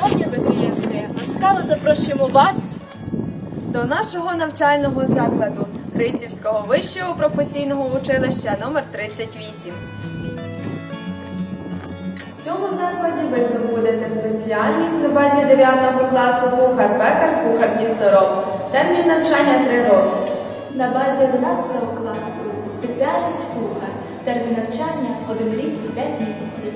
Шановні абітурієнти, ласкаво запрошуємо вас До нашого навчального закладу Грицівського вищого професійного училища номер 38. В цьому закладі ви здобудете спеціальність на базі 9 класу кухар-пекар, кухар-тістороб. Термін навчання 3 роки. на базі 11 класу спеціальність кухар. Термін навчання 1 рік і 5 місяців.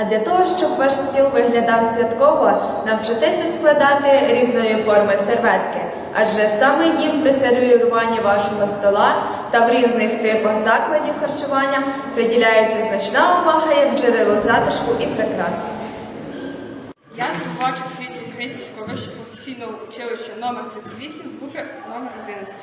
А для того, щоб ваш стіл виглядав святково, навчитеся складати різної форми серветки, адже саме їм при сервіруванні вашого стола та в різних типах закладів харчування приділяється значна увага як джерело затишку і прикрас. Я здобувач освіти Грицівського вищого професійного училища номер 38, букер номер 11.